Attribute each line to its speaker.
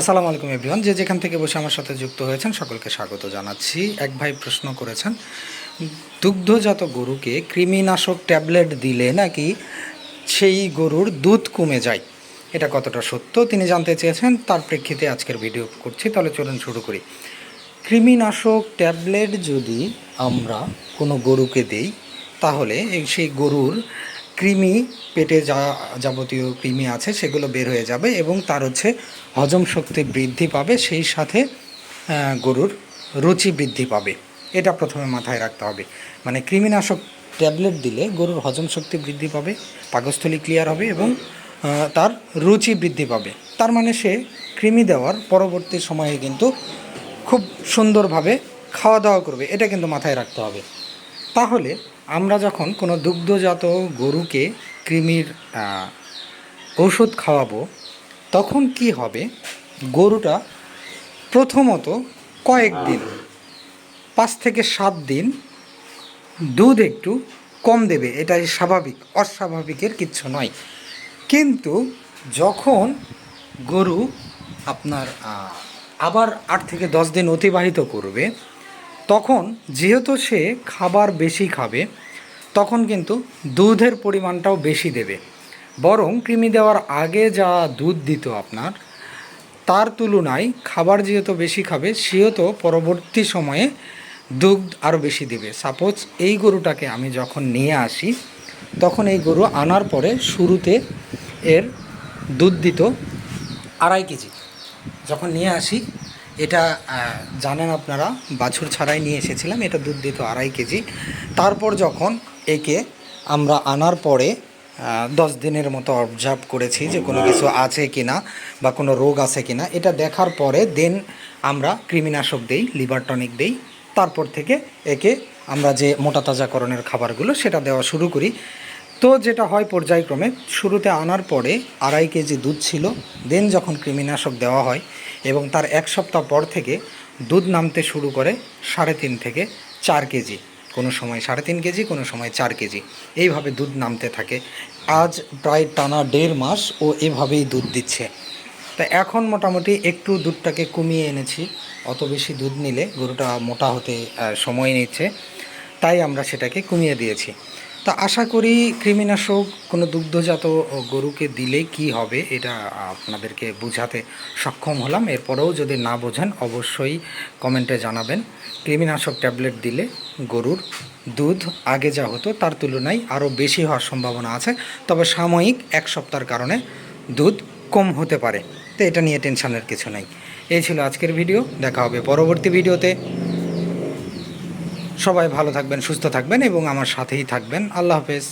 Speaker 1: আসসালামু আলাইকুম এভরিওয়ান যে যেখান থেকে বসে আমার সাথে যুক্ত হয়েছেন, সকলকে স্বাগত জানাচ্ছি। এক ভাই প্রশ্ন করেছেন, দুগ্ধজাত গরুকে কৃমিনাশক ট্যাবলেট দিলে নাকি সেই গরুর দুধ কমে যায়? এটা কতটা সত্য? তিনি জানতে চেয়েছেন, তার প্রেক্ষিতে আজকের ভিডিও করছি। তাহলে চলুন শুরু করি। কৃমিনাশক ট্যাবলেট যদি আমরা কোনো গরুকে দেই, তাহলে সেই গরুর কৃমি পেটে যা যাবতীয় কৃমি আছে, সেগুলো বের হয়ে যাবে এবং তার হচ্ছে হজম শক্তি বৃদ্ধি পাবে, সেই সাথে গরুর রুচি বৃদ্ধি পাবে। এটা প্রথমে মাথায় রাখতে হবে। মানে কৃমিনাশক ট্যাবলেট দিলে গরুর হজম শক্তি বৃদ্ধি পাবে, পাকস্থলী ক্লিয়ার হবে এবং তার রুচি বৃদ্ধি পাবে। তার মানে সে কৃমি দেওয়ার পরবর্তী সময়ে কিন্তু খুব সুন্দরভাবে খাওয়া দাওয়া করবে, এটা কিন্তু মাথায় রাখতে হবে। তাহলে আমরা যখন কোনো দুগ্ধজাত গরুকে কৃমির ঔষধ খাওয়াবো, তখন কি হবে? গরুটা প্রথমত কয়েকদিন, পাঁচ থেকে সাত দিন দুধ একটু কম দেবে। এটাই স্বাভাবিক, অস্বাভাবিকের কিচ্ছু নয়। কিন্তু যখন গরু আপনার আবার আট থেকে দশ দিন অতিবাহিত করবে তখন যেহেতু সে খাবার বেশি খাবে, তখন কিন্তু দুধের পরিমাণটাও বেশি দেবে। বরং কৃমি দেওয়ার আগে যা দুধ দিত আপনার, তার তুলনায় খাবার যেহেতু বেশি খাবে সেহেতু পরবর্তী সময়ে দুধ আরও বেশি দেবে। সাপোজ এই গরুটাকে আমি যখন নিয়ে আসি, তখন এই গরু আনার পরে শুরুতে এর দুধ দিত আড়াই কেজি। যখন নিয়ে আসি এটা জানেন আপনারা, বাছুর ছাড়াই নিয়ে এসেছিলাম, এটা দুধ দিত আড়াই কেজি। তারপর যখন একে আমরা আনার পরে দশ দিনের মতো অবজার্ভ করেছি যে কোনো কিছু আছে কি না বা কোনো রোগ আছে কি না এটা দেখার পরে দেন আমরা কৃমিনাশক দেই, লিভার টনিক দেই। তারপর থেকে একে আমরা যে মোটা তাজাকরণের খাবারগুলো, সেটা দেওয়া শুরু করি। তো যেটা হয় পর্যায়ক্রমে, শুরুতে আনার পরে আড়াই কেজি দুধ ছিল দেন যখন কৃমিনাশক দেওয়া হয় এবং তার এক সপ্তাহ পর থেকে দুধ নামতে শুরু করে সাড়ে তিন থেকে চার কেজি, কোনো সময় সাড়ে তিন কেজি, কোনো সময় চার কেজি, এইভাবে দুধ নামতে থাকে। আজ প্রায় টানা দেড় মাস ও এভাবেই দুধ দিচ্ছে। তা এখন মোটামুটি একটু দুধটাকে কমিয়ে এনেছি, অত বেশি দুধ নিলে গরুটা মোটা হতে সময় নিচ্ছে, তাই আমরা সেটাকে কমিয়ে দিয়েছি। তা আশা করি কৃমিনাশক কোনো দুগ্ধজাত গরুকে দিলে কি হবে এটা আপনাদেরকে বোঝাতে সক্ষম হলাম। এরপরেও যদি না বোঝেন, অবশ্যই কমেন্টে জানাবেন। কৃমিনাশক ট্যাবলেট দিলে গরুর দুধ আগে যা হতো তার তুলনায় আরও বেশি হওয়ার সম্ভাবনা আছে। তবে সাময়িক এক সপ্তাহের কারণে দুধ কম হতে পারে। তো এটা নিয়ে টেনশনের কিছু নাই। এই ছিল আজকের ভিডিও। দেখা হবে পরবর্তী ভিডিওতে। সবাই ভালো থাকবেন সুস্থ থাকবেন এবং আমার সাথেই থাকবেন। আল্লাহ হাফেজ।